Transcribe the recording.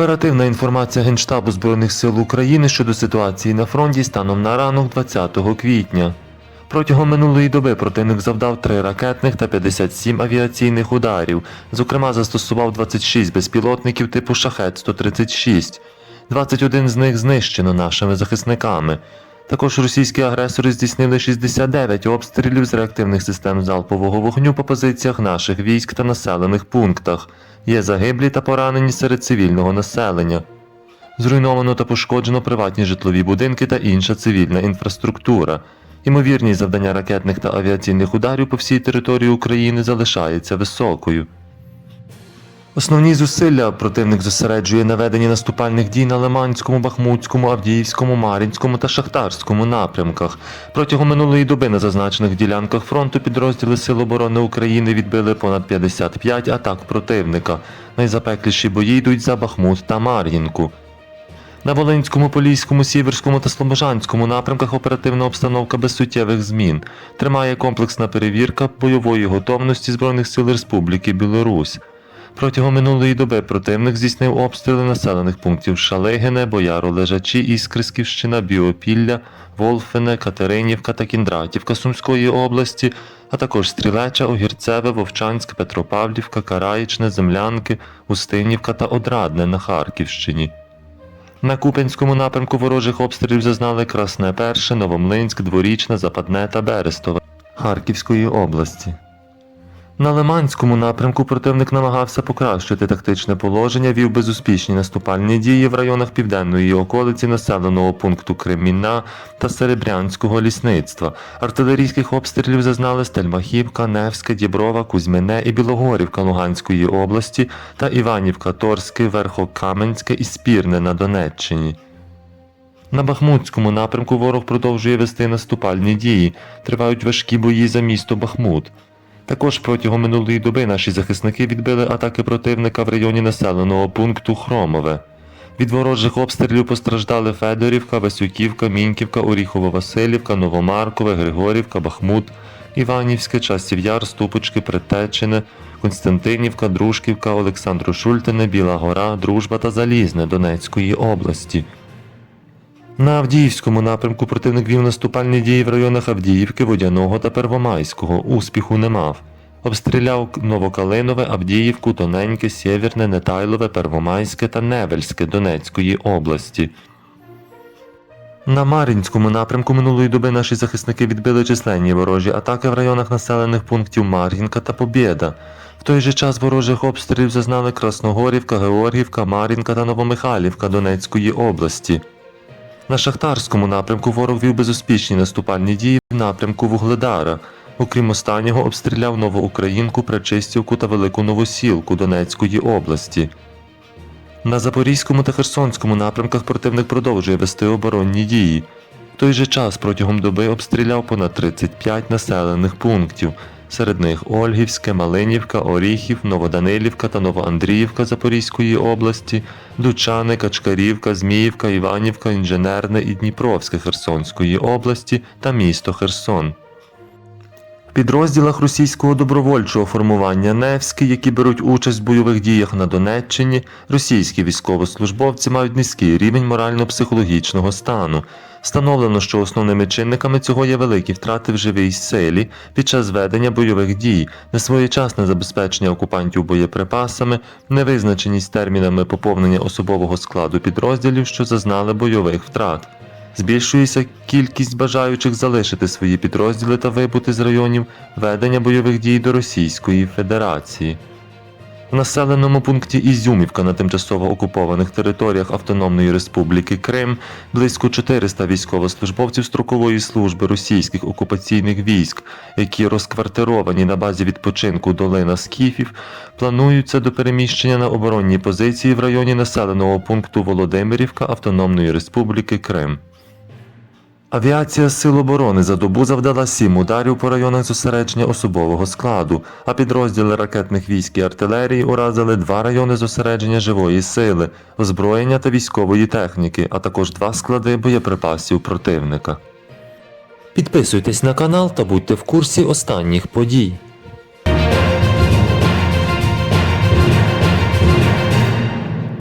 Оперативна інформація Генштабу Збройних сил України щодо ситуації на фронті станом на ранок 20 квітня. Протягом минулої доби противник завдав 3 ракетних та 57 авіаційних ударів. Зокрема, застосував 26 безпілотників типу Шахет-136. 21 з них знищено нашими захисниками. Також російські агресори здійснили 69 обстрілів з реактивних систем залпового вогню по позиціях наших військ та населених пунктах. Є загиблі та поранені серед цивільного населення. Зруйновано та пошкоджено приватні житлові будинки та інша цивільна інфраструктура. Імовірність завдання ракетних та авіаційних ударів по всій території України залишається високою. Основні зусилля противник зосереджує на веденні наступальних дій на Лиманському, Бахмутському, Авдіївському, Мар'їнському та Шахтарському напрямках. Протягом минулої доби на зазначених ділянках фронту підрозділи Сил оборони України відбили понад 55 атак противника. Найзапекліші бої йдуть за Бахмут та Мар'їнку. На Волинському, Поліському, Сіверському та Слобожанському напрямках оперативна обстановка без суттєвих змін. Тримає комплексна перевірка бойової готовності Збройних сил Республіки Білорусь. Протягом минулої доби противник здійснив обстріли населених пунктів Шалигине, Бояро Лежачі, Іскрисківщина, Біопілля, Волфине, Катеринівка та Кіндратівка Сумської області, а також Стрілеча, Огірцеве, Вовчанськ, Петропавлівка, Караїчне, Землянки, Устинівка та Одрадне на Харківщині. На Купенському напрямку ворожих обстрілів зазнали Красне Перше, Новомлинськ, Дворічне, Западне та Берестове Харківської області. На Лиманському напрямку противник намагався покращити тактичне положення, вів безуспішні наступальні дії в районах південної околиці населеного пункту Кремінна та Серебрянського лісництва. Артилерійських обстрілів зазнали Стельмахівка, Невське, Діброва, Кузьмине і Білогорівка Луганської області та Іванівка, Торське, Верхокаменське і Спірне на Донеччині. На Бахмутському напрямку ворог продовжує вести наступальні дії. Тривають важкі бої за місто Бахмут. Також протягом минулої доби наші захисники відбили атаки противника в районі населеного пункту Хромове. Від ворожих обстрілів постраждали Федорівка, Васюківка, Міньківка, Оріхово-Василівка, Новомаркове, Григорівка, Бахмут, Іванівське, Часів Яр, Ступочки, Притечине, Константинівка, Дружківка, Олександро Шультине, Біла Гора, Дружба та Залізне Донецької області. На Авдіївському напрямку противник вів наступальні дії в районах Авдіївки, Водяного та Первомайського. Успіху не мав. Обстріляв Новокалинове, Авдіївку, Тоненьке, Сєвєрне, Нетайлове, Первомайське та Невельське Донецької області. На Мар'їнському напрямку минулої доби наші захисники відбили численні ворожі атаки в районах населених пунктів Мар'їнка та Побєда. В той же час ворожих обстрілів зазнали Красногорівка, Георгівка, Мар'їнка та Новомихайлівка Донецької області. На Шахтарському напрямку ворог вів безуспішні наступальні дії в напрямку Вугледара. Окрім останнього, обстріляв Новоукраїнку, Пречистівку та Велику Новосілку Донецької області. На Запорізькому та Херсонському напрямках противник продовжує вести оборонні дії. В той же час протягом доби обстріляв понад 35 населених пунктів. Серед них Ольгівське, Малинівка, Оріхів, Новоданилівка та Новоандріївка Запорізької області, Дучани, Качкарівка, Зміївка, Іванівка, Інженерне і Дніпровське Херсонської області та місто Херсон. В підрозділах російського добровольчого формування Невський, які беруть участь в бойових діях на Донеччині, російські військовослужбовці мають низький рівень морально-психологічного стану. Встановлено, що основними чинниками цього є великі втрати в живій силі під час ведення бойових дій, несвоєчасне забезпечення окупантів боєприпасами, невизначеність термінами поповнення особового складу підрозділів, що зазнали бойових втрат. Збільшується кількість бажаючих залишити свої підрозділи та вибути з районів ведення бойових дій до Російської Федерації. В населеному пункті Ізюмівка на тимчасово окупованих територіях Автономної Республіки Крим близько 400 військовослужбовців строкової служби російських окупаційних військ, які розквартировані на базі відпочинку долина Скіфів, плануються до переміщення на оборонні позиції в районі населеного пункту Володимирівка Автономної Республіки Крим. Авіація Сил оборони за добу завдала сім ударів по районах зосередження особового складу, а підрозділи ракетних військ і артилерії уразили два райони зосередження живої сили, озброєння та військової техніки, а також два склади боєприпасів противника. Підписуйтесь на канал та будьте в курсі останніх подій.